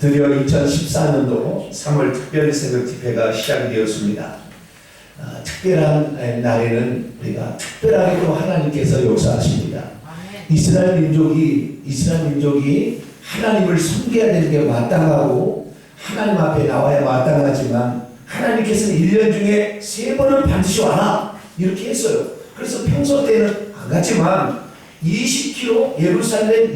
드디어 2014년도 3월 특별 새벽 집회가 시작이 되었습니다. 아, 특별한 날에는 우리가 특별하게 또 하나님께서 역사하십니다. 이스라엘 민족이 이스라엘 민족이 하나님을 섬겨야 되는 게 마땅하고 하나님 앞에 나와야 마땅하지만 하나님께서는 1년 중에 세 번은 반드시 와라 이렇게 했어요. 그래서 평소 때는 안 갔지만 20km 예루살렘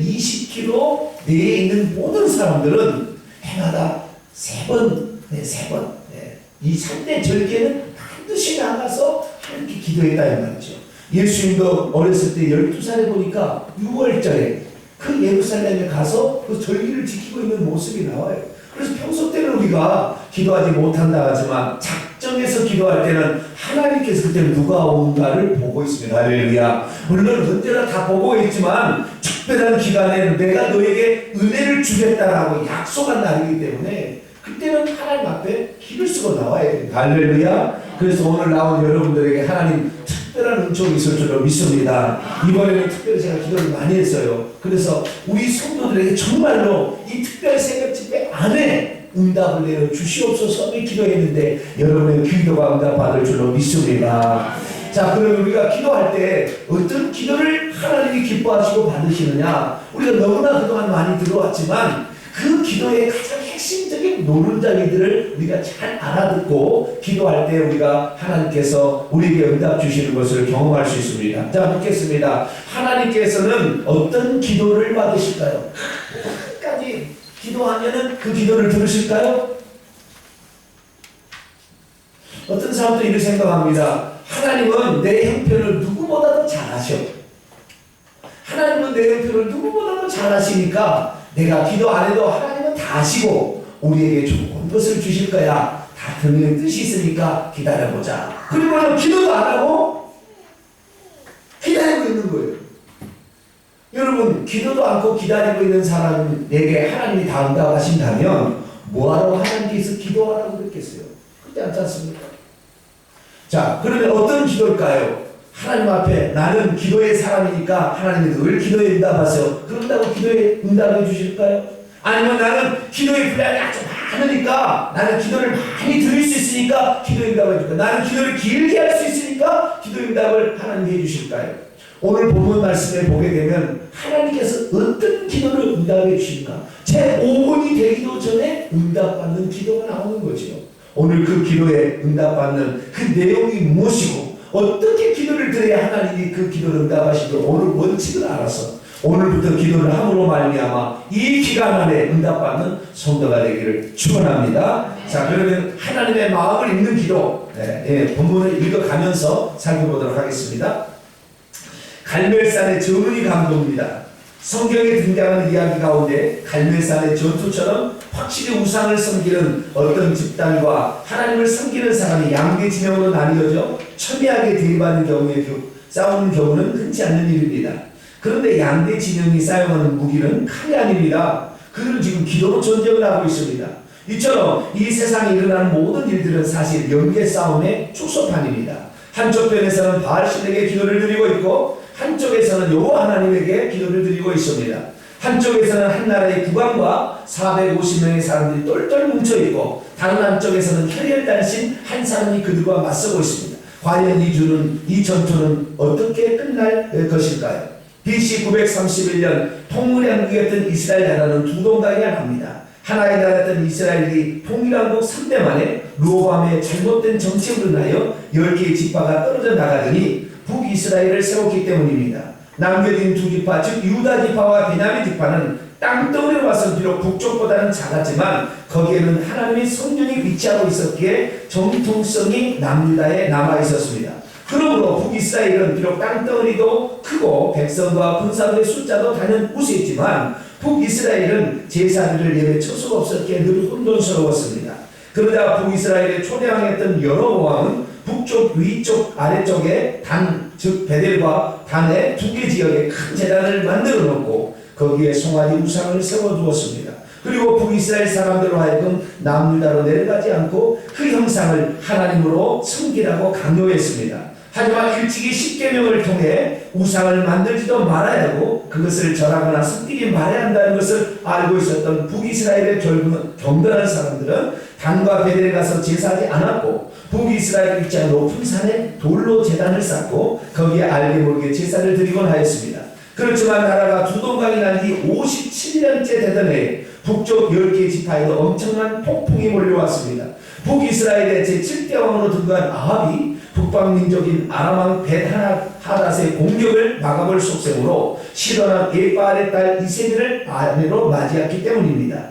20km 내에 있는 모든 사람들은 해마다 세 번, 네, 세 번. 네. 이 3대 절기에는 반드시 나가서 하나님께 기도했다 이 말이죠. 예수님도 어렸을 때 12살에 보니까 6월절에 그 예루살렘에 가서 그 절기를 지키고 있는 모습이 나와요. 그래서 평소 때는 우리가 기도하지 못한다 하지만 작 정해서 기도할 때는 하나님께서 그때 누가 온가를 보고 있습니다. 할렐루야. 물론 언제나 다 보고 있지만 특별한 기간에는 내가 너에게 은혜를 주겠다라고 약속한 날이기 때문에 그때는 하나님 앞에 기를 쓰고 나와야 됩니다. 할렐루야. 그래서 오늘 나온 여러분들에게 하나님 특별한 은총이 있을 줄로 믿습니다. 이번에는 특별히 제가 기도를 많이 했어요. 그래서 우리 성도들에게 정말로 이 특별 새벽 집회 안에 응답을 내려 주시옵소서 기도했는데 여러분의 기도가 응답 받을 줄로 믿습니다. 자, 그러면 우리가 기도할 때 어떤 기도를 하나님이 기뻐하시고 받으시느냐? 우리가 너무나 그동안 많이 들어왔지만 그 기도의 가장 핵심적인 노른자리들을 우리가 잘 알아듣고 기도할 때 우리가 하나님께서 우리에게 응답 주시는 것을 경험할 수 있습니다. 자, 묻겠습니다. 하나님께서는 어떤 기도를 받으실까요? 끝까지 기도하면은 그 기도를 들으실까요? 어떤 사람도 이렇게 생각합니다. 하나님은 내 형편을 누구보다도 잘 아셔. 하나님은 내 형편을 누구보다도 잘 아시니까 내가 기도 안 해도 하나님은 다 아시고 우리에게 좋은 것을 주실 거야. 다 듣는 뜻이 있으니까 기다려보자. 그리고는 기도도 안 하고 기다리고 있는 거예요. 여러분, 기도도 않고 기다리고 있는 사람에게 하나님이 다 응답하신다면 뭐하러 하나님께서 기도하라고 그랬겠어요? 그렇지 않지 않습니까? 자, 그러면 어떤 기도일까요? 하나님 앞에 나는 기도의 사람이니까 하나님이 늘 기도에 응답하세요. 그런다고 기도에 응답해 주실까요? 아니면 나는 기도의 분량이 아주 많으니까 나는 기도를 많이 드릴 수 있으니까 기도에 응답해 줄까? 나는 기도를 길게 할 수 있으니까 기도 응답을 하나님이 해 주실까요? 오늘 본문 말씀에 보게 되면 하나님께서 어떤 기도를 응답해 주실까? 제 5분이 되기도 전에 응답받는 기도가 나오는 거죠. 오늘 그 기도에 응답받는 그 내용이 무엇이고 어떻게 기도를 드려야 하나님이 그 기도를 응답하시도록 오늘 원칙을 알아서 오늘부터 기도를 함으로 말미암아 이 기간 안에 응답받는 성도가 되기를 축원합니다. 자 그러면 하나님의 마음을 읽는 기도 네, 네, 본문을 읽어가면서 살펴보도록 하겠습니다. 갈멜산의 전운이 감동입니다. 성경에 등장하는 이야기 가운데 갈멜산의 전투처럼 확실히 우상을 섬기는 어떤 집단과 하나님을 섬기는 사람이 양대 진영으로 나뉘어져 첨예하게 대립하는 경우에 싸우는 경우는 흔치 않는 일입니다. 그런데 양대 진영이 사용하는 무기는 칼이 아닙니다. 그들은 지금 기도로 전쟁을 하고 있습니다. 이처럼 이 세상에 일어나는 모든 일들은 사실 영계 싸움의 축소판입니다. 한쪽 편에서는 바알신에게 기도를 드리고 있고 한쪽에서는 여호와 하나님에게 기도를 드리고 있습니다. 한쪽에서는 한 나라의 국왕과 450명의 사람들이 똘똘 뭉쳐 있고 다른 한쪽에서는 혈혈단신 한 사람이 그들과 맞서고 있습니다. 과연 이 주는 이 전투는 어떻게 끝날 것일까요? BC 931년 통일왕국이었던 이스라엘 나라는 두 동강이 납니다. 하나의 나라였던 이스라엘이 통일왕국 3대 만에 루호밤의 잘못된 정책으로 인하여 10개의 지파가 떨어져 나가더니 북이스라엘을 세웠기 때문입니다. 남겨진 두 지파, 즉 유다 지파와 베냐민 지파는 땅덩어리로 봐서 비록 북쪽보다는 작았지만 거기에는 하나님의 성전이 위치하고 있었기에 정통성이 남유다에 남아 있었습니다. 그러므로 북이스라엘은 비록 땅덩어리도 크고 백성과 군사들의 숫자도 다는 우수했지만 북이스라엘은 제사들을 예배칠 수가 없었기에 늘 혼돈스러웠습니다. 그러자 북이스라엘의 초대왕이었던 여로보암은 북쪽, 위쪽, 아래쪽에 단, 즉 베델과 단의 두 개 지역에 큰 재단을 만들어 놓고 거기에 송아지 우상을 세워두었습니다. 그리고 북이스라엘 사람들로 하여금 남유다로 내려가지 않고 그 형상을 하나님으로 섬기라고 강요했습니다. 하지만 일찍이 십계명을 통해 우상을 만들지도 말아야 하고 그것을 절하거나 숨기지 말아야 한다는 것을 알고 있었던 북이스라엘의 경건한 사람들은 단과 베델에 가서 제사하지 않았고 북이스라엘 입장 높은 산에 돌로 제단을 쌓고 거기에 알게 모르게 제사를 드리곤 하였습니다. 그렇지만 나라가 두 동강이 난 뒤 57년째 되던 해에 북쪽 10개 지파에도 엄청난 폭풍이 몰려왔습니다. 북이스라엘의 제7대 왕으로 등극한 아합이 북방 민족인 아람왕 벳하닷의 공격을 막아볼 속셈으로 시도한 예바알의 딸 이세벨을 아내로 맞이했기 때문입니다.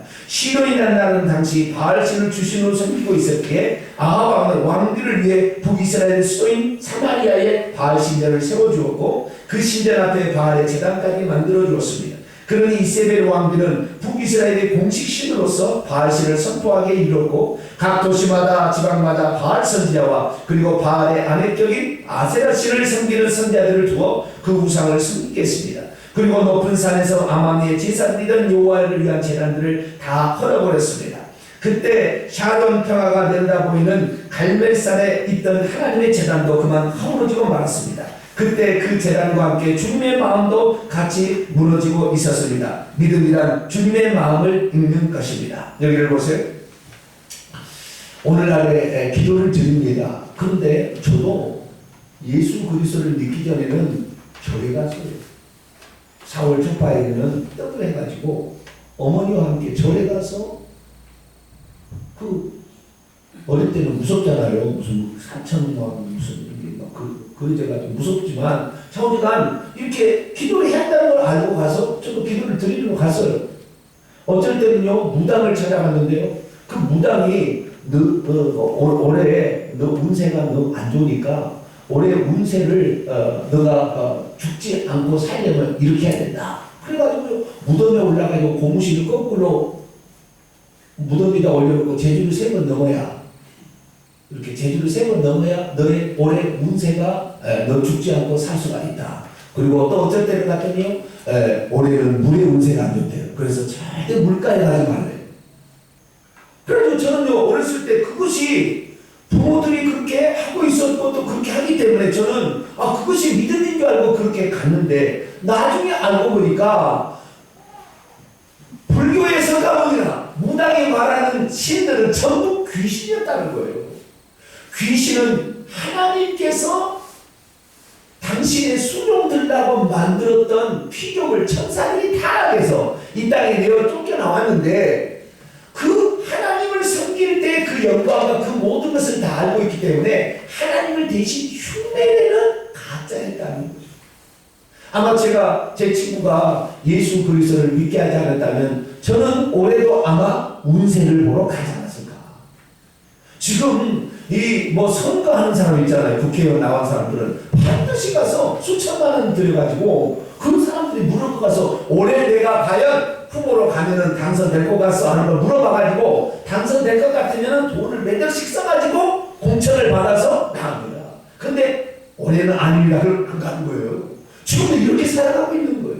난 날은 당시 바알신을 주신으로 섬기고 있었기에 아합 왕은 왕들을 위해 북이스라엘 수도인 사마리아에 바알 신전을 세워주었고 그 신전 앞에 바알의 제단까지 만들어 주었습니다. 그러니 이세벨 왕비는 북이스라엘의 공식 신으로서 바알신을 선포하게 이뤘고 각 도시마다 지방마다 바알 선지자와 그리고 바알의 아내격인 아세라 신을 섬기는 선지자들을 두어 그 우상을 섬기게 했습니다. 그리고 높은 산에서 아마니의 제사드리던 여호와를 위한 재단들을 다 헐어버렸습니다. 그때 샤론 평화가 내려다 보이는 갈멜산에 있던 하나님의 재단도 그만 허물어지고 말았습니다. 그때 그 재단과 함께 주님의 마음도 같이 무너지고 있었습니다. 믿음이란 주님의 마음을 읽는 것입니다. 여기를 보세요. 오늘날에 기도를 드립니다. 그런데 저도 예수 그리스도를 믿기 전에는 교회 갔어요. 4월 초파에는 떡을 해가지고 어머니와 함께 절에 가서 그 어릴 때는 무섭잖아요. 무슨 사천막 무슨 막그 그제가 좀 무섭지만 형제가 이렇게 기도를 해야 한다는 걸 알고 가서 저도 기도를 드리러 갔어요. 어쩔 때는요 무당을 찾아갔는데요. 그 무당이 너, 너, 너 올- 올해 너 운세가 너무 안 좋으니까 올해 운세를 어, 너가 어, 죽지 않고 살려면 이렇게 해야 된다. 그래가지고 무덤에 올라가지고 고무신을 거꾸로 무덤에다 올려놓고 제주를 세 번 넘어야 이렇게 제주를 세 번 넘어야 너의 올해 운세가 에, 너 죽지 않고 살 수가 있다. 그리고 또 어쩔 때는 에, 올해는 물의 운세가 안 좋대요. 그래서 절대 물가에 가지 말래요. 그래도 저는요 어렸을 때 그것이 부모들이 그렇게 하고 있었고 또 그렇게 하기 때문에 저는 아 그것이 믿음인 줄 알고 그렇게 갔는데 나중에 알고 보니까 불교에서 가보니라 무당이 말하는 신들은 전부 귀신이었다는 거예요. 귀신은 하나님께서 당신의 수종들라고 만들었던 피조물 천사들이 타락해서 이 땅에 내어 쫓겨나왔는데 그 때그 영광과 그 모든 것을 다 알고 있기 때문에 하나님을 대신 흉내내는 가짜였다는 거죠. 아마 제가 제 친구가 예수 그리스도를 믿게 하지 않았다면 저는 올해도 아마 운세를 보러 가지 않았을까. 지금 이 뭐 선거하는 사람 있잖아요. 국회의원 나온 사람들은 반드시 가서 수천만 원 들여가지고 그 사람들이 물어보 가서 올해 내가 과연 후보로 가면은 당선될 것 같소 하는 걸 물어봐가지고 당선될 것 같으면 돈을 몇 억씩 써가지고 공천을 받아서 거야. 근데 올해는 아닙니다. 그걸 안 가는 거예요. 지금도 이렇게 살아가고 있는 거예요.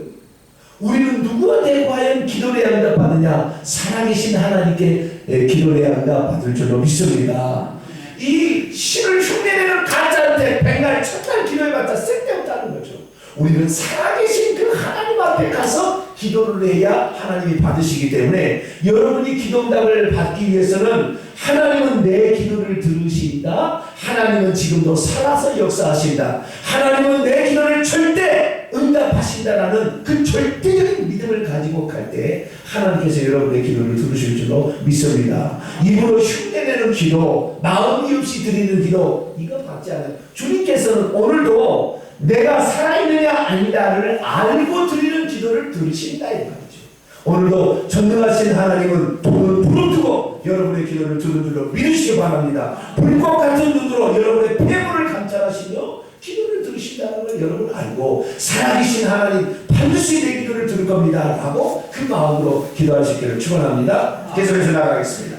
우리는 누구한테 과연 기도를 해야 한다 받느냐? 살아계신 하나님께 예, 기도를 해야 한다 받을 줄로 믿습니다. 이 신을 흉내내는 가짜한테 백날 첫날 기도해봤자 쓸데없다는 거죠. 우리는 살아계신 그 하나님 앞에 가서 기도를 해야 하나님이 받으시기 때문에 여러분이 기도응답을 받기 위해서는 하나님은 내 기도를 들으신다. 하나님은 지금도 살아서 역사하신다. 하나님은 내 기도를 절대 응답하신다라는 그 절대적인 믿음을 가지고 갈 때 하나님께서 여러분의 기도를 들으실 줄로 믿습니다. 입으로 흉내내는 기도, 마음이 없이 드리는 기도 이거 받지 않아요. 주님께서는 오늘도 내가 살아있느냐 아니다를 알고 드리는 기도를 들으신다 이 말이죠. 오늘도 전능하신 하나님은 돈을 부르뜨고 여러분의 기도를 들은 줄로 믿으시기 바랍니다. 불꽃 같은 눈으로 여러분의 폐물을 감찰하시며 기도를 들으신다는 걸 여러분 알고 살아계신 하나님 반드시 내 기도를 들을 겁니다. 라고 그 마음으로 있기를 축원합니다. 계속해서 나가겠습니다.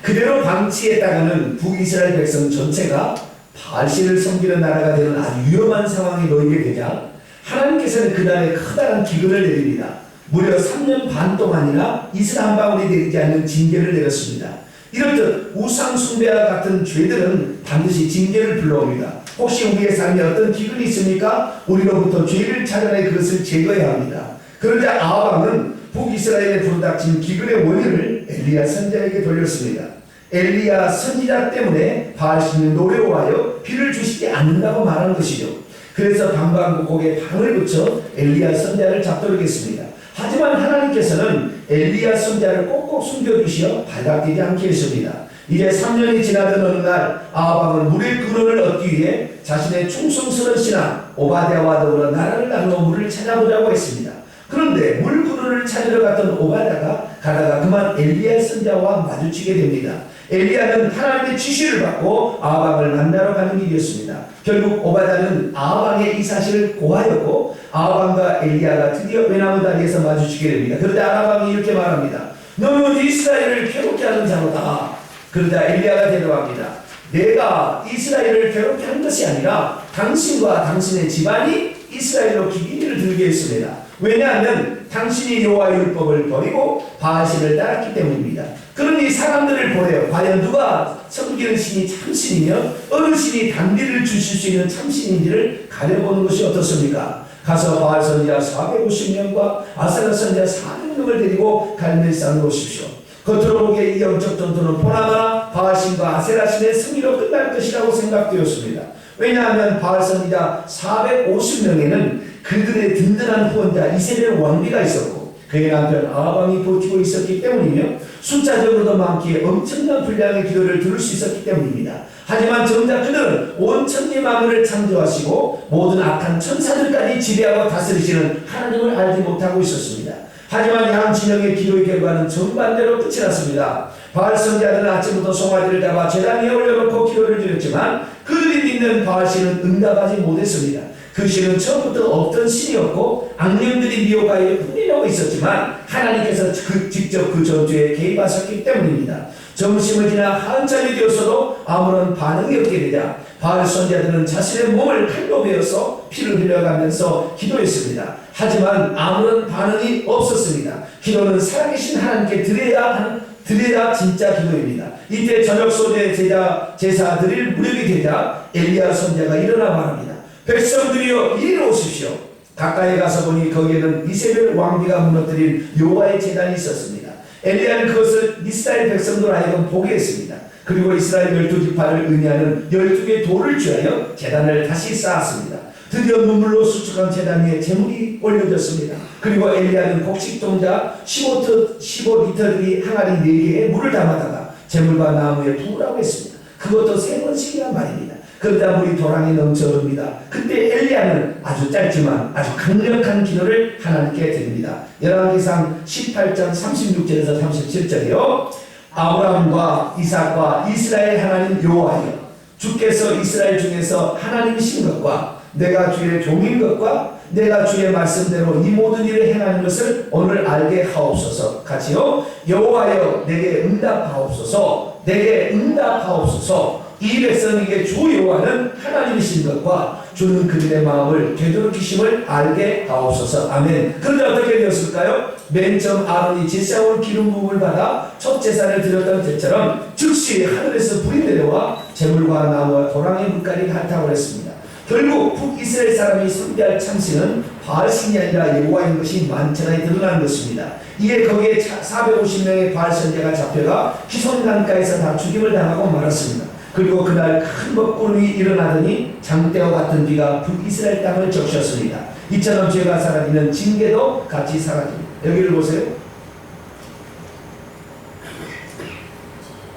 그대로 방치했다가는 북이스라엘 백성 전체가 바알신을 섬기는 나라가 되는 아주 위험한 상황에 놓이게 되자 하나님께서는 그날에 커다란 기근을 내립니다. 무려 3년 반 동안이나 이슬 한 방울이 내리지 않는 징계를 내렸습니다. 이렇듯 우상 숭배와 같은 죄들은 반드시 징계를 불러옵니다. 혹시 우리의 삶에 어떤 기근이 있습니까? 우리로부터 죄를 찾아내 그것을 제거해야 합니다. 그런데 아합은 북이스라엘에 불닥친 기근의 원인을 엘리야 선지자에게 돌렸습니다. 엘리야 선지자 때문에 바알신을 노려와요 비를 주시지 않는다고 말하는 것이죠. 그래서 방방곡곡에 방을 붙여 엘리야 선지자를 잡도록 했습니다. 하지만 하나님께서는 엘리야 선지자를 꼭꼭 숨겨주시어 발각되지 않게 했습니다. 이제 3년이 지나던 어느 날 아합은 물의 근원을 얻기 위해 자신의 충성스러운 신하 오바댜와 더불어 나라를 나누어 물을 찾아보자고 했습니다. 그런데 물 근원을 찾으러 갔던 오바댜가 가다가 그만 엘리야 선자와 마주치게 됩니다. 엘리야는 하나님의 지시를 받고 아합을 만나러 가는 길이었습니다. 결국 오바댜는 아합의 이 사실을 고하였고 아합과 엘리야가 드디어 외나무 다리에서 마주치게 됩니다. 그러자 아합이 이렇게 말합니다. 너는 이스라엘을 괴롭게 하는 자로다. 그러자 엘리야가 대답합니다. 내가 이스라엘을 괴롭게 한 것이 아니라 당신과 당신의 집안이 이스라엘로 기기를 들게 했습니다. 왜냐하면 당신이 여호와의 율법을 버리고 바알신을 따랐기 때문입니다. 그러니 사람들을 보내어 과연 누가 섬기는 신이 참신이며 어느 신이 단비를 주실 수 있는 참신인지를 가려보는 것이 어떻습니까? 가서 바알 선지자 450명과 아사라 선지자 400명을 데리고 갈멜산으로 오십시오. 겉으로 보기에 이 영적 전투는 보나마나 바알신과 아세라신의 승리로 끝날 것이라고 생각되었습니다. 왜냐하면 바알 선지자 450명에는 그들의 든든한 후원자 이세벨 왕비가 있었고 남편 아방이 버티고 있었기 때문이며 숫자적으로도 많기에 엄청난 분량의 기도를 들을 수 있었기 때문입니다. 하지만 정작 그들은 온 천지 만물을 창조하시고 모든 악한 천사들까지 지배하고 다스리시는 하나님을 알지 못하고 있었습니다. 하지만 양 진영의 기도의 결과는 정반대로 끝이 났습니다. 바알 선지자들은 아침부터 송아지를 잡아 제단 위에 올려놓고 기도를 드렸지만 그들이 믿는 바알 신은 응답하지 못했습니다. 그 신은 처음부터 없던 신이었고 악령들이 미혹하여 흔들려고 있었지만 하나님께서 그 직접 그 전투에 개입하셨기 때문입니다. 점심을 지나 한참이 되었어도 아무런 반응이 없게 되자 바알 선지자들은 자신의 몸을 칼로 베어서 피를 흘려가면서 기도했습니다. 하지만 아무런 반응이 없었습니다. 기도는 살아계신 하나님께 드려야 하는 드려야 진짜 기도입니다. 이때 저녁 소재 제자 제사 드릴 무렵이 되자 엘리야 선자가 일어나 말합니다. 백성들이여 이리로 오십시오. 가까이 가서 보니 거기에는 이세벨 왕비가 무너뜨린 여호와의 제단이 있었습니다. 엘리야는 그것을 이스라엘 백성들 하여금 보게 했습니다. 그리고 이스라엘 열두 지파를 의미하는 열두 개의 돌을 쥐하여 제단을 다시 쌓았습니다. 드디어 눈물로 수축한 제단 위에 재물이 올려졌습니다. 그리고 엘리야는 곡식동자 15트, 15리터들이 항아리 4개에 물을 담아다가 재물과 나무에 부으라고 했습니다. 그것도 세 번씩이란 말입니다. 그러다 물이 도랑에 넘쳐 흐릅니다. 그때 엘리야는 아주 짧지만 아주 강력한 기도를 하나님께 드립니다. 열왕기상 18장 36절에서 37절이요. 아브라함과 이삭과 이스라엘 하나님 여호와여 주께서 이스라엘 중에서 하나님이신 것과 내가 주의 종인 것과 내가 주의 말씀대로 이 모든 일을 행하는 것을 오늘 알게 하옵소서. 같이요. 여호와여 내게 응답하옵소서. 내게 응답하옵소서. 이 백성에게 주 여호와는 하나님이신 것과 주는 그들의 마음을 되돌이키심을 알게 하옵소서. 아멘. 그런데 어떻게 되었을까요? 맨 처음 아론이 제사올 기름 부음을 받아 첫 제사를 드렸던 때처럼 즉시 하늘에서 불이 내려와 재물과 나무와 도랑의 물깔이 같다고 했습니다. 결국 북이스라엘 사람이 섬기할 참신은 바알신이 아니라 여호와인 것이 만천하에 드러난 것입니다. 이에 거기에 450명의 바알 선제가 잡혀가 희손강가에서 다 죽임을 당하고 말았습니다. 그리고 그날 큰 먹구름이 일어나더니 장대와 같은 비가 북이스라엘 땅을 적셨습니다. 이처럼 죄가 사라지면 징계도 같이 사라집니다. 여기를 보세요.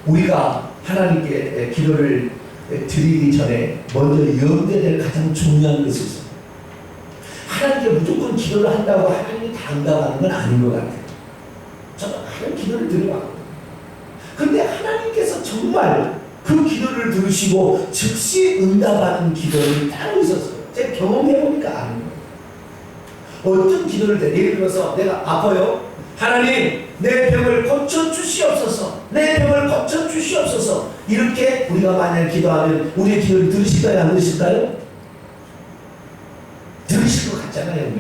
우리가 하나님께 기도를 드리기 전에 먼저 염두될 가장 중요한 것이 있어요. 하나님께 무조건 기도를 한다고 하나님이 다 응답하는 건 아닌 것 같아요. 저는 하나님 기도를 드려왔거든요. 근데 하나님께서 정말 그 기도를 들으시고 즉시 응답하는 기도를 따로 있었어요. 제가 경험해보니까 아는 거예요. 어떤 기도를 때 예를 들어서 내가 아파요. 하나님 내 병을 고쳐 주시옵소서. 내 병을 고쳐 주시옵소서. 이렇게 우리가 만약 기도하면 우리의 기도를 들으실까요? 안 들으실까요? 들으실 것 같잖아요.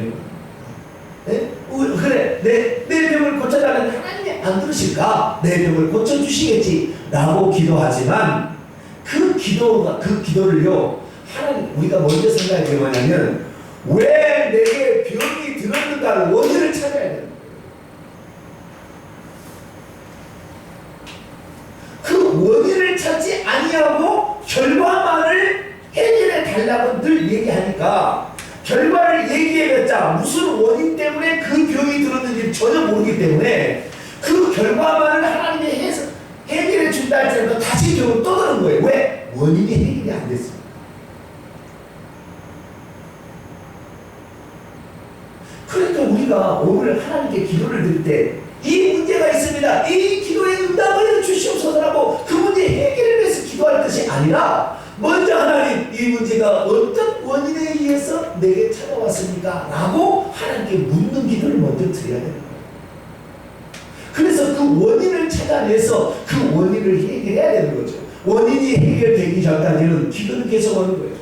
네? 우- 그래 내, 내 병을 고쳐달라는 하나님이 안 들으실까? 내 병을 고쳐주시겠지 라고 기도하지만 그 기도가 그 기도를요 하나님 우리가 먼저 게 뭐냐면 왜 내게 병이 들었는가를 원인을 찾아야 거예요. 그 원인을 찾지 아니하고 결과만을 해결해 달라고 늘 얘기하니까 결과를 얘기해봤자 무슨 원인 때문에 그 병이 들었는지 전혀 모르기 때문에 그 결과만을 하나님이 해서 해결해 준다 할지라도 다시 병은 떠드는 거예요. 왜? 원인이 해결이 안 됐어요. 그러니까 우리가 오늘 하나님께 기도를 드릴 때 이 문제가 있습니다. 이 기도의 응답을 주시옵소서라고 그 문제 해결을 위해서 기도할 것이 아니라 먼저 하나님 이 문제가 어떤 원인에 의해서 내게 찾아왔습니까? 라고 하나님께 묻는 기도를 먼저 드려야 거예요. 그래서 그 원인을 찾아내서 그 원인을 해결해야 되는 거죠. 원인이 해결되기 전까지는 기도는 계속하는 거예요.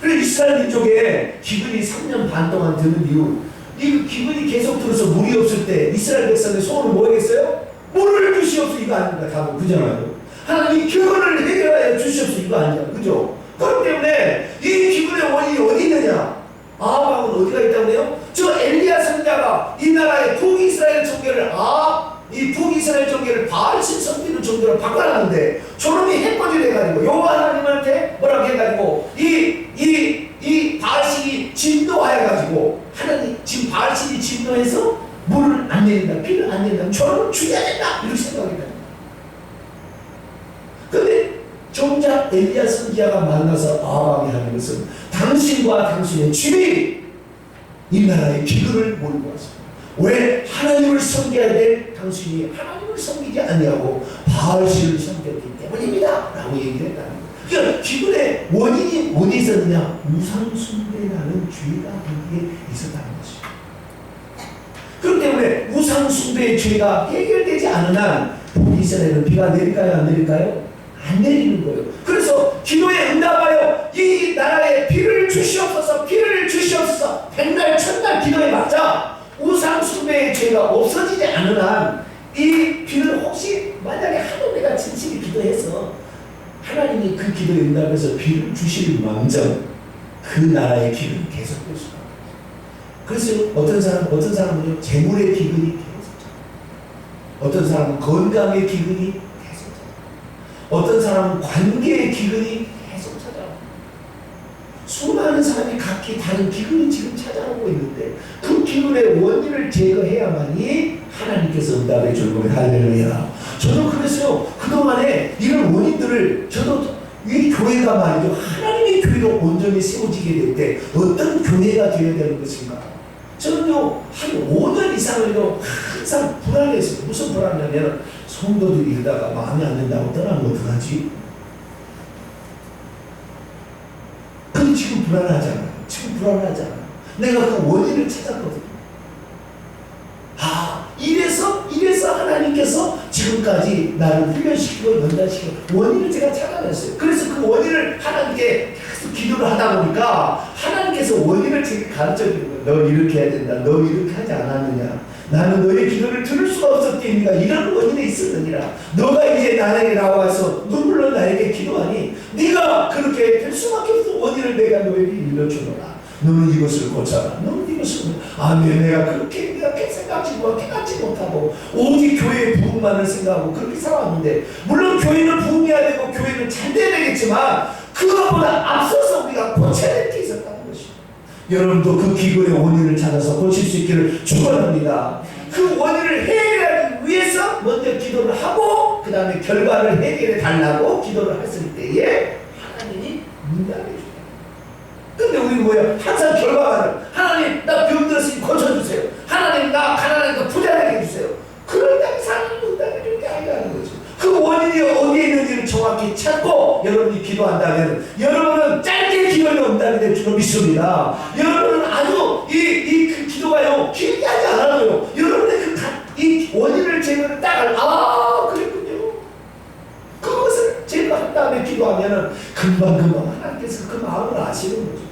그래서 이스라엘 민족에 기근이 3년 반 동안 드는 이유 이 기근이 계속 들어서 물이 없을 때 이스라엘 백성의 소원은 뭐겠어요? 물을 주시옵소서 이거 아닙니까? 답은 그잖아요. 하나님 이 기근을 해결하여 주시옵소서 이거 아니야. 그죠? 그렇기 때문에 이 기근의 원인이 어디 있느냐? 아합은 어디가 있다고 해요? 저 엘리야 선자가 이 나라의 북이스라엘 종교를 아, 이 북이스라엘 종교를 바알신 섬기는 종교로 바꿔놨는데 저놈이 해코지 돼가지고 여호와 하나님한테 뭐라고 해가지고 이 이 이 바알신이 진노하여가지고 하나님 지금 바알신이 진노해서 물을 안 내린다 피를 안 내린다 저놈을 죽여야 된다 이렇게 생각합니다. 근데 정작 엘리야 선지자가 만나서 아합이 하는 것은 당신과 당신의 집이 기근을 몰고 왔습니다. 왜 하나님을 섬겨야 될 당신이 하나님을 섬기지 아니하고 바알신을 섬겼기 때문입니다. 라고 얘기를 했다는 거예요. 그러니까 기근의 원인이 어디 있었느냐? 우상숭배라는 죄가 거기에 있었다는 것이죠. 그렇기 때문에 우상숭배의 죄가 해결되지 않은 한 북이스라엘은 비가 내릴까요? 안 내릴까요? 안 내리는 거예요. 그래서 기도에 응답하여 이 비를 주시옵소서, 비를 주시옵소서. 백날 천날 기도에 맞자 우상 숭배의 죄가 없어지지 않은 한이 비를 혹시 만약에 하도 내가 진실히 기도해서 하나님이 그 기도에 응답해서 비를 주실 망정 그 나라의 기근이 계속 될 수가 없어요. 그래서 어떤 사람 어떤 사람은요 재물의 기근이 계속. 어떤 사람은 건강의 기근이 계속. 어떤 사람은 관계의 기근이 계속. 수많은 사람이 각기 다른 기근이 지금 찾아오고 있는데 그 기근의 원인을 제거해야만이 하나님께서 응답해 줄 거예요. 할렐루야. 저도 그랬어요. 그동안에 이런 원인들을 저도 이 교회가 말이죠. 하나님의 교회로 온전히 세워지게 될 때 어떤 교회가 되어야 되는 것인가? 저는요, 한 5년 이상을요, 항상 불안했어요. 무슨 불안이냐면, 성도들이 이러다가 마음에 안 든다고 떠나면 어떡하지? 근데 지금 불안하잖아요. 지금 불안하잖아요. 내가 그 원인을 찾았거든요. 아, 이래서, 이래서 하나님께서 지금까지 나를 훈련시키고 연단시키고 원인을 제가 찾아냈어요. 그래서 그 원인을 하나님께 계속 기도를 하다 보니까 하나님께서 원인을 제게 가르쳐 주는 거예요. 너 이렇게 해야 된다. 너 이렇게 하지 않았느냐. 나는 너의 기도를 들을 수가 없었겠니까 이런 원인이 있었느니라. 너가 이제 나에게 나와서 눈물로 나에게 기도하니 네가 그렇게 될 수밖에 없어 원인을 내가 너에게 일러주노라. 너는 이것을 고쳐라. 너는 이것을 아멘. 내가 그렇게 내가 생각지 못, 깨닫지 못하고 오직 교회의 부흥만을 생각하고 그렇게 살아왔는데 물론 교회는 부흥해야 되고 교회는 잘 돼야 되겠지만 그것보다 앞서서 우리가 여러분도 그 기근의 원인을 찾아서 고칠 수 있기를 축원합니다. 그 원인을 해결하기 위해서 먼저 기도를 하고 그 다음에 결과를 해결해 달라고 기도를 했을 때에 하나님이 응답해 줍니다. 근데 우리는 뭐야? 항상 결과만을 하나님 나 병들었으니 고쳐주세요. 하나님 나 가난하니까 부자 되게 해주세요. 그러다 사람은 응답해 주는 게 아니라는 거죠. 그 원인이 어디에 있는지를 정확히 찾고 여러분이 기도한다면 여러분은 짧게 기도해도 응답이 될 줄로 믿습니다. 여러분은 아주 이, 이그 기도가요 길게 하지 않아도요. 여러분의 그 이 원인을 제거를 딱 아, 그랬군요. 그것을 제거한 다음에 기도하면은 금방 금방 하나님께서 그 마음을 아시는 거죠.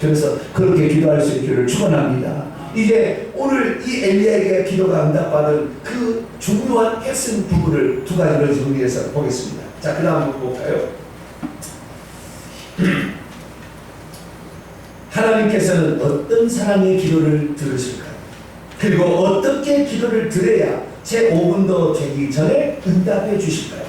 그래서 그렇게 기도할 수 있기를 축원합니다. 이제 오늘 이 엘리야에게 기도가 응답받은 그 중요한 핵심 부분을 두 가지로 정리해서 보겠습니다. 자, 그 다음 볼까요? 하나님께서는 어떤 사람의 기도를 들으실까요? 그리고 어떻게 기도를 드려야 제 5분도 되기 전에 응답해 주실까요?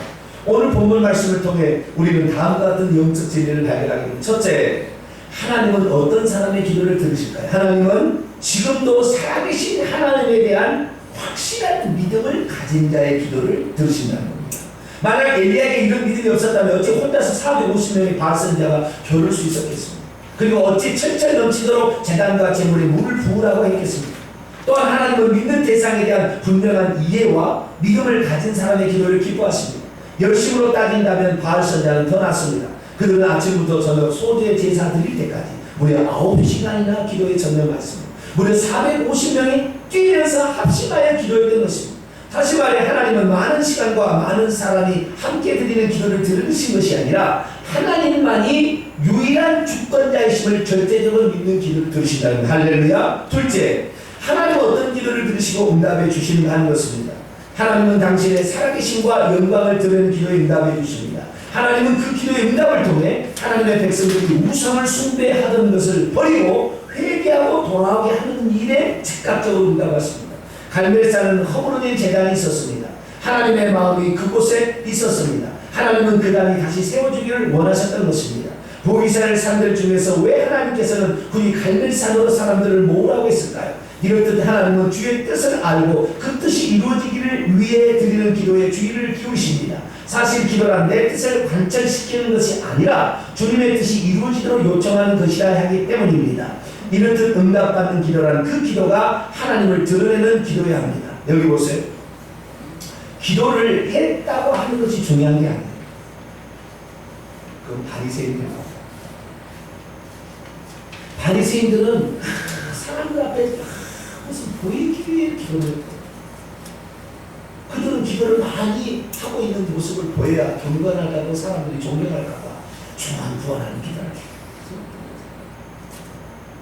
오늘 본문 말씀을 통해 우리는 다음과 같은 영적 진리를 발견하게 됩니다. 첫째, 하나님은 어떤 사람의 기도를 들으실까요? 하나님은 지금도 살아계신 하나님에 대한 확실한 믿음을 가진 자의 기도를 들으신다는 겁니다. 만약 엘리야에게 이런 믿음이 없었다면 어찌 혼자서 450명의 바선자가 겨룰 수 있었겠습니까? 그리고 어찌 철철 넘치도록 재단과 제물에 물을 부으라고 했겠습니까? 또한 하나님은 믿는 대상에 대한 분명한 이해와 믿음을 가진 사람의 기도를 기뻐하십니다. 열심으로 따진다면 바알 선자는 더 낫습니다. 그들은 아침부터 저녁 소주의 제사 드릴 때까지 무려 9시간이나 기도에 전념했습니다. 무려 450명이 뛰면서 합심하여 기도했던 것입니다. 다시 말해 하나님은 많은 시간과 많은 사람이 함께 드리는 기도를 들으신 것이 아니라 하나님만이 유일한 주권자이심을 절대적으로 믿는 기도를 들으신다는 것. 할렐루야. 둘째, 하나님은 어떤 기도를 들으시고 응답해 주시는가 하는 것입니다. 하나님은 당신의 살아계심과 영광을 드리는 기도에 응답해 주십니다. 하나님은 그 기도의 응답을 통해 하나님의 백성들이 우상을 숭배하던 것을 버리고 회개하고 돌아오게 하는 일에 즉각적으로 응답하십니다. 갈멜산은 허물어 진 재단이 있었습니다. 하나님의 마음이 그곳에 있었습니다. 하나님은 그 단이 다시 세워주기를 원하셨던 것입니다. 보이스라엘 산들 중에서 왜 하나님께서는 굳이 갈멜산으로 사람들을 모으라고 했을까요? 이렇듯 하나님은 주의 뜻을 알고 그 뜻이 이루어지기를 위해 드리는 기도에 주의를 기울이십니다. 사실 기도란 내 뜻을 관철시키는 것이 아니라 주님의 뜻이 이루어지도록 요청하는 것이라 하기 때문입니다. 이렇듯 응답받는 기도라는 그 기도가 하나님을 드러내는 기도여야 합니다. 여기 보세요. 기도를 했다고 하는 것이 중요한 게 아니에요. 그건 바리새인들 바리새인들은 사람들 앞에 무슨 보이기 위해 기도를 했고 그들은 기도를 많이 하고 있는 모습을 보여야 경건하다고 사람들이 존경할까봐 중한 구원하는 해요.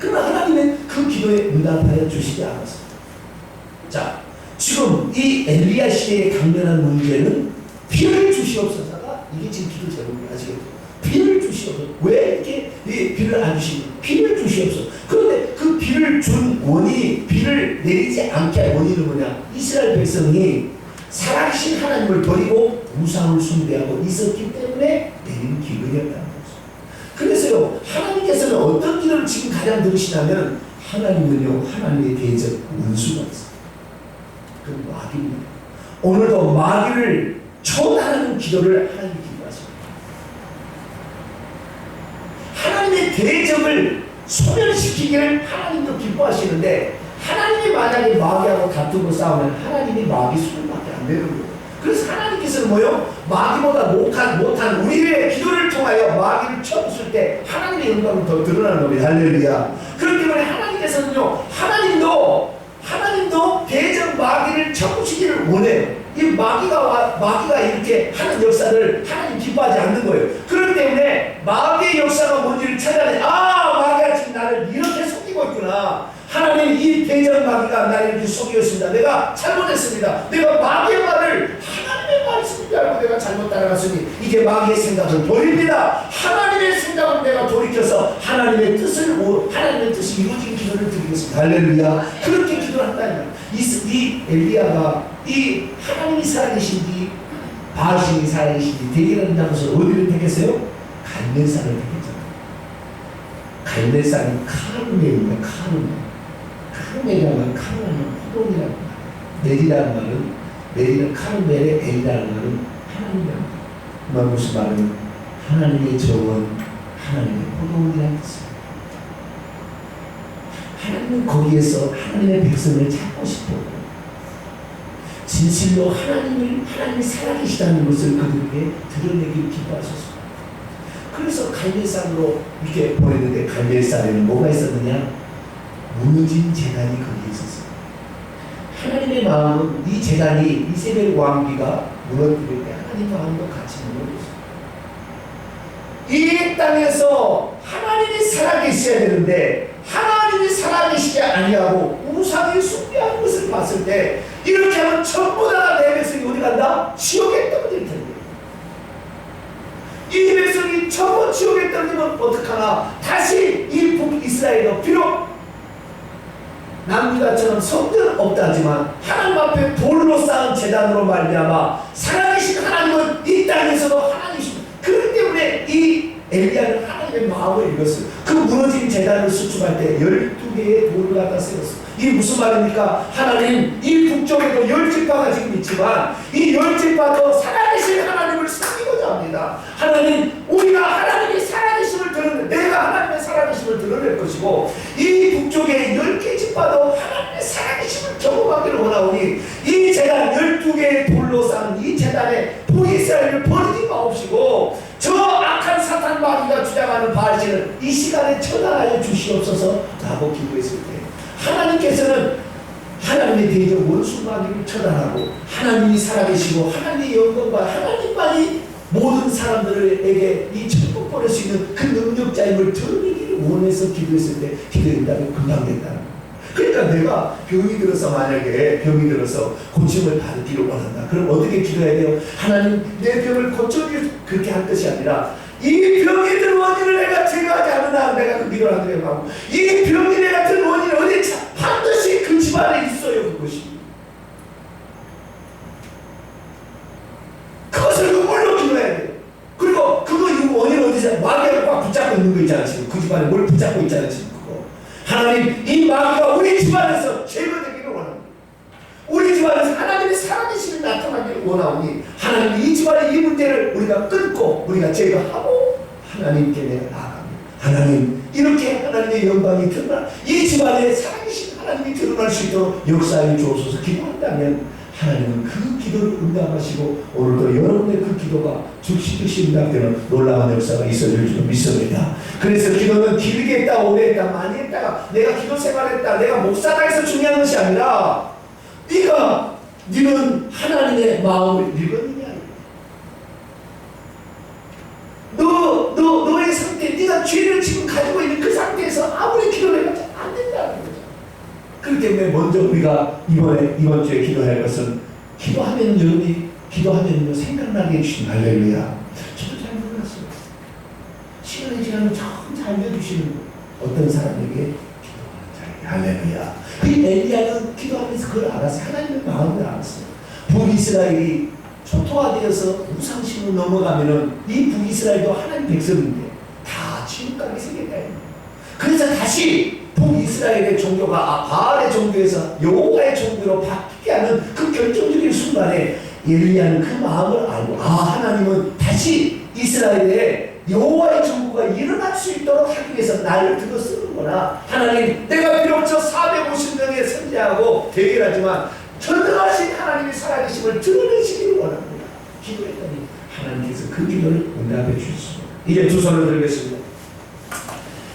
그러나 하나님은 그 기도에 응답하여 주시지 않았습니다. 자, 지금 이 엘리야 시대의 강렬한 문제는 비를 주시옵소서가 이게 지금 기도 제목이 아시겠죠? 비를 주시옵소서. 왜 이렇게 이 비를 안 주시는 비를 주시옵소서. 그런데 그 비를 준 원인이 비를 내리지 않게 할 원인은 뭐냐? 이스라엘 백성이 살아계신 하나님을 버리고 우상을 숭배하고 있었기 때문에 거죠. 그래서요, 하나님께서는 어떤 기도를 지금 가장 들으시냐면 하나님은요, 하나님의 대적 원수가 있어요. 그 마귀입니다. 오늘도 마귀를 초단하는 기도를 하나님 기도하십니다. 하나님의 대적을 소멸시키기를 하나님도 기뻐하시는데 하나님이 만약에 마귀하고 다투고 싸우면 하나님이 마귀 수밖에 안 되는 거예요. 그래서 하나님께서는 뭐요? 마귀보다 못한, 못한 우리의 기도를 통하여 마귀를 쳐부술 때 하나님의 영광이 더 드러나는 겁니다. 할렐루야. 그렇기 때문에 하나님께서는요, 하나님도, 하나님도 대적 마귀를 쳐부시기를 원해요. 이 마귀가, 와, 마귀가 이렇게 하는 역사를 하나님 기뻐하지 않는 거예요. 그렇기 때문에 마귀의 역사가 뭔지를 찾아내, 아, 마귀가 지금 나를 이렇게 속이고 있구나. 하나님 이 대전 마귀가 나를 이렇게 속였습니다. 내가 잘못했습니다. 내가 마귀의 말을 알고 내가 잘못 따라갔으니 이제 마귀의 생각을 버립니다. 하나님의 생각을 내가 돌이켜서 하나님의 뜻을 하나님의 뜻이 이루어진 기도를 드리겠습니다. 할렐루야. 그렇게 기도를 한다는 이, 이 엘리야가 이 하나님이 살아계신지 바알신이 살아계신지 대결하는 장소를 어디를 택했어요? 갈멜산을 택했잖아요. 갈멜산이 카르멜입니다. 카르멜. 카르멜이라는 건 카르멜은 포도이라는 말. 멜이라는 말은 멜이는 카르멜의 엘이라는 하나님이라는 말. 무슨 말은 하나님의 정원, 하나님의 포도원이라는 뜻입니다. 하나님은 거기에서 하나님의 백성을 찾고 싶어. 진실로 하나님을 하나님이 살아계시다는 것을 그들에게 드러내기 기뻐하셨습니다. 그래서 갈멜산으로 이렇게 보냈는데 갈멜산에는 뭐가 있었느냐? 무너진 재단이 거기에 있었어요. 하나님의 마음은 이 재단이 이세벨 왕비가 무너뜨릴 때 하나님 마음도 같이 무너졌어요. 이 땅에서 하나님이 살아계셔야 되는데 하나님이 살아계시지 아니하고 우상이 숭배하는 것을 봤을 때 이렇게 하면 전부 다 내 백성이 어디 간다? 지옥에 떨어질 텐데 이 백성이 전부 지옥에 떨리면 어떡하나 다시 이 북이스라엘도 비록 남유다처럼 성전 없다지만 하나님 앞에 돌로 쌓은 재단으로 말미암아 살아계신 하나님은 이 땅에서도 하나님이십니다. 그렇기 때문에 이 엘리야는 하나님의 마음을 읽었어요. 그 무너진 재단을 수축할 때 12개의 돌을 갖다 세웠어요. 이게 무슨 말입니까? 하나님 이 북쪽에도 열 지파가 지금 있지만 이열 지파도 살아계신 하나님을 섬기고자 합니다. 하나님 우리가 하나님의 살아계심을 드러내 내가 하나님의 살아계심을 드러낼 것이고 이 북쪽에 열개 지파도 하나님의 살아계심을 경험하기를 원하오니 이 재단 열두 개의 돌로 쌓은 이 재단에 보이스라엘을 버리지 마옵시고 저 악한 사탄 마귀가 주장하는 바알신을 이 시간에 처단하여 주시옵소서 라고 기도했을 때 하나님께서는 하나님의 대적 원수 마귀를 처단하고 하나님이 살아계시고 하나님의 영광과 하나님만이 모든 사람들에게 이 천국 보낼 수 있는 그 능력자임을 드러내기를 원해서 기도했을 때 응답이 금방 된다는 거예요. 그러니까 내가 병이 들어서 만약에 병이 들어서 고침을 받기를 원한다. 그럼 어떻게 기도해야 돼요? 하나님 내 병을 고쳐주 그렇게 할 것이 아니라 이 병이 든 원인을 내가 제거하지 한 내가 그 기도를 하고 이 병이 내가 든 원인이 어디 차- 반드시 그 집안에 있어요 그것이 그것을 눈물로 기도해야 돼요 그리고 그거 이 원인 어디서 마귀가 꽉 붙잡고 있는 거 있잖아 지금. 그 집안에 뭘 붙잡고 있잖아 지금 그거. 하나님 이 마귀가 우리 집안에서 제거되기를 원합니다. 우리 집안에서 하나님의 살아계심이 나타나기를 원하오니 하나님 이 집안의 이 문제를 우리가 끊고 우리가 제거하고 하나님께 내가 나아갑니다. 하나님 이렇게 하나님의 영광이 드러나 이 집안에 살아계신 하나님이 드러날 수 있도록 역사해 주옵소서. 기도한다면 하나님은 그 기도를 응답하시고 오늘도 여러분의 그 기도가 즉시 응답되는 놀라운 역사가 있어질 줄 믿습니다. 그래서 기도는 길게 했다 오래 했다 많이 했다가 내가 기도 생활했다 내가 목사다 해서 중요한 것이 아니라 네가 네는 하나님의 마음을 읽었느냐? 너, 너, 너의 상태, 네가 죄를 지금 가지고 있는 그 상태에서 아무리 기도를 해봤자 안 된다는 거죠. 그렇기 때문에 먼저 우리가 이번에, 이번 주에 기도할 것은 기도하면 여러분이 기도하면요 생각나게 해주신 할렐루야. 저도 잘 몰랐어요. 시간이 지나면 참 알려주시는 어떤 사람에게 기도하는 자에게 할렐루야. 그 엘리야는 기도하면서 그걸 알았어요. 하나님의 마음을 알았어요. 북이스라엘이 초토화되어서 우상심으로 넘어가면은 이 북이스라엘도 하나님 백성인데 다 지옥 가게 생겼다. 그래서 다시 북이스라엘의 종교가 아, 바알의 종교에서 여호와의 종교로 바뀌게 하는 그 결정적인 순간에 엘리야는 그 마음을 알고 아 하나님은 다시 이스라엘에 여호와의 정부가 일어날 수 있도록 하기 위해서 나를 들어 쓰는구나. 하나님, 내가 저 450명의 선지하고 대결하지만 전능하신 하나님의 살아계심을 드러내시기를 원합니다. 기도했더니 하나님께서 그 기도를 응답해 주셨습니다. 이제 두 손을 들겠습니다.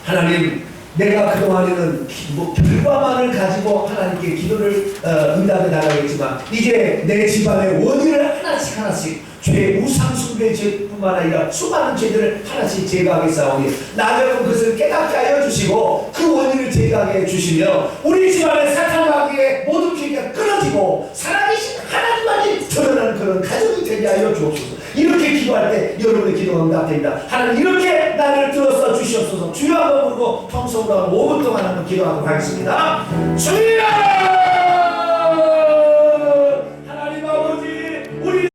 하나님, 내가 그동안에는 기- 뭐 결과만을 가지고 하나님께 기도를 어, 응답해 나가겠지만 이제 내 집안의 원인을 하나씩 하나씩 죄 우상 숭배 죄뿐만 아니라 수많은 죄들을 하나씩 제거하겠사오니 나는 그것을 깨닫게 하여 주시고 그 원인을 제거하게 해 주시며 우리 집안의 사탄 마귀의 모든 죄가 끊어지고 살아계신 하나님만이 드러나는 그런 가정이 되게 하여 주옵소서 이렇게 기도할 때 여러분의 기도가 응답됩니다. 하나님 이렇게 나를 들어서 주시옵소서. 주여 한번 부르고 평소보다 5분 동안 한번 기도하도록 하겠습니다. 주여